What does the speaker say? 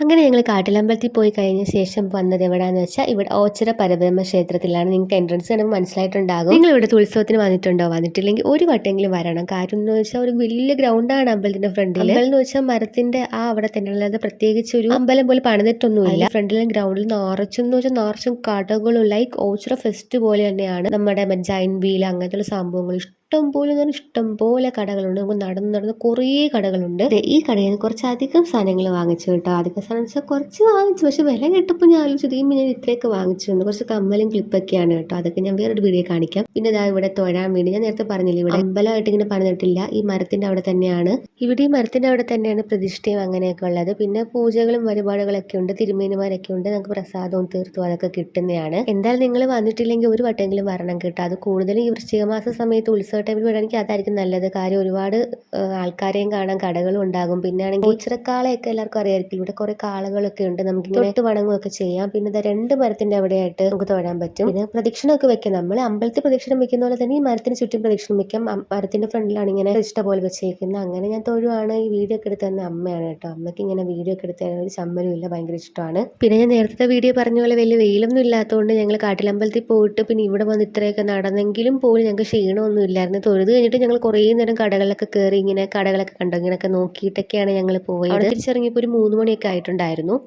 അങ്ങനെ ഞങ്ങൾ കാട്ടിലമ്പലത്തിൽ പോയി കഴിഞ്ഞ ശേഷം വന്നത് എവിടെയാണെന്ന് വെച്ചാൽ ഇവിടെ ഓച്ചിറ പരബ്രഹ്മ ക്ഷേത്രത്തിലാണ്. നിങ്ങൾക്ക് എൻട്രൻസ് കാണുമ്പോൾ മനസ്സിലായിട്ടുണ്ടാകും. നിങ്ങൾ ഇവിടെ ഉത്സവത്തിന് വന്നിട്ടുണ്ടോ? വന്നിട്ടില്ലെങ്കിൽ ഒരു വട്ടെങ്കിലും വരണം. കാര്യം എന്ന് വെച്ചാൽ ഒരു വലിയ ഗ്രൗണ്ടാണ് അമ്പലത്തിന്റെ ഫ്രണ്ടിൽ അമ്പലം എന്ന് വെച്ചാൽ മരത്തിന്റെ ആ അവിടെ തന്നെ അല്ലാതെ പ്രത്യേകിച്ച് ഒരു അമ്പലം പോലെ പണിതിട്ടൊന്നുമില്ല. ഫ്രണ്ടിലും ഗ്രൗണ്ടിൽ എന്ന് വെച്ചാൽ നിറച്ചും കടകളും ലൈക്ക് ഓച്ചിറ ഫെസ്റ്റ് പോലെ തന്നെയാണ്. നമ്മുടെ ജൈൻ വീൽ അങ്ങനത്തെ സംഭവങ്ങൾ ഇഷ്ടം പോലെ എന്ന് പറഞ്ഞാൽ ഇഷ്ടം പോലെ കടകളുണ്ട്. നമുക്ക് നടന്ന് നടന്ന് കുറേ കടകളുണ്ട്. ഈ കടയിൽ നിന്ന് കുറച്ചധികം സാധനങ്ങൾ വാങ്ങിച്ചു കേട്ടോ. അധികം സാധനം വെച്ചാൽ കുറച്ച് വാങ്ങിച്ചു. പക്ഷെ വില കേട്ടപ്പോൾ ഞാൻ ആലോചിച്ചത് ഈ ഞാൻ ഇത്രയൊക്കെ വാങ്ങിച്ചു എന്ന്. കുറച്ച് കമ്മലും ക്ലിപ്പൊക്കെയാണ് കേട്ടോ. അതൊക്കെ ഞാൻ വേറൊരു വീഡിയോ കാണിക്കാം. പിന്നെ ഇതാ ഇവിടെ തൊഴാൻ വേണ്ടി ഞാൻ നേരത്തെ പറഞ്ഞില്ല ഇവിടെ അമ്പലമായിട്ട് ഇങ്ങനെ പറഞ്ഞിട്ടില്ല ഈ മരത്തിന്റെ അവിടെ തന്നെയാണ്. ഇവിടെ ഈ മരത്തിന്റെ അവിടെ തന്നെയാണ് പ്രതിഷ്ഠയും അങ്ങനെയൊക്കെ ഉള്ളത്. പിന്നെ പൂജകളും വഴിപാടുകളൊക്കെ ഉണ്ട്. തിരുമേനിമാരൊക്കെ ഉണ്ട്. നമുക്ക് പ്രസാദവും തീർത്തും അതൊക്കെ കിട്ടുന്നതാണ്. എന്തായാലും നിങ്ങൾ വന്നിട്ടില്ലെങ്കിൽ ഒരു വട്ടെങ്കിലും വരണം കേട്ടോ. അത് കൂടുതലും ഈ വൃശ്ചിക മാസ സമയത്ത് ഉത്സവ ടൈമിൽ വരികയാണെങ്കിൽ അതായിരിക്കും നല്ലത്. കാര്യം ഒരുപാട് ആൾക്കാരെയും കാണാൻ കടകളും ഉണ്ടാകും. പിന്നെ ആണെങ്കിൽ ഉച്ചിറക്കാളയൊക്കെ എല്ലാവർക്കും അറിയായിരിക്കും ഇവിടെ കുറെ കാളകളൊക്കെ ഉണ്ട്. നമുക്ക് തൊട്ട് വണങ്ങുകയൊക്കെ ചെയ്യാം. പിന്നെ രണ്ട് മരത്തിന്റെ അവിടെയായിട്ട് നമുക്ക് തൊഴാൻ പറ്റും. പിന്നെ പ്രദക്ഷിണമൊക്കെ വെക്കാം. നമ്മൾ അമ്പലത്തിൽ പ്രദക്ഷിണം വെക്കുന്ന പോലെ തന്നെ ഈ മരത്തിന് ചുറ്റും പ്രദക്ഷിണം വെക്കാം. മരത്തിന്റെ ഫ്രണ്ടിലാണ് ഇങ്ങനെ ഇഷ്ടം പോലെ വെച്ചേക്കുന്നത്. അങ്ങനെ ഞാൻ തൊഴുവാണ്. ഈ വീഡിയോ ഒക്കെ എടുത്ത് തന്നെ അമ്മയാണ് കേട്ടോ. അമ്മയ്ക്ക് ഇങ്ങനെ വീഡിയോ ഒക്കെ എടുത്ത് തരാൻ ഒരു ചമ്മലും ഇല്ല. ഭയങ്കര ഇഷ്ടമാണ്. പിന്നെ ഞാൻ നേരത്തെ വീഡിയോ പറഞ്ഞ പോലെ വലിയ വെയിലൊന്നും ഇല്ലാത്തതുകൊണ്ട് ഞങ്ങൾ കാട്ടിലമ്പലത്തിൽ പോയിട്ട് പിന്നെ ഇവിടെ വന്ന് ഇത്രയൊക്കെ നടന്നെങ്കിലും പോലും ഞങ്ങൾക്ക് ക്ഷീണമൊന്നും ഇല്ലായിരുന്നു. തൊഴുത് കഴിഞ്ഞിട്ട് ഞങ്ങൾ കുറേ നേരം കടകളിലൊക്കെ കയറി ഇങ്ങനെ കടകളൊക്കെ കണ്ടു? ഇങ്ങനെയൊക്കെ നോക്കിയിട്ടൊക്കെയാണ് ഞങ്ങൾ പോയത്. തിരിച്ചിറങ്ങിയപ്പോൾ ഒരു മൂന്ന് മണിയൊക്കെ ആയിട്ടുണ്ടായിരുന്നു.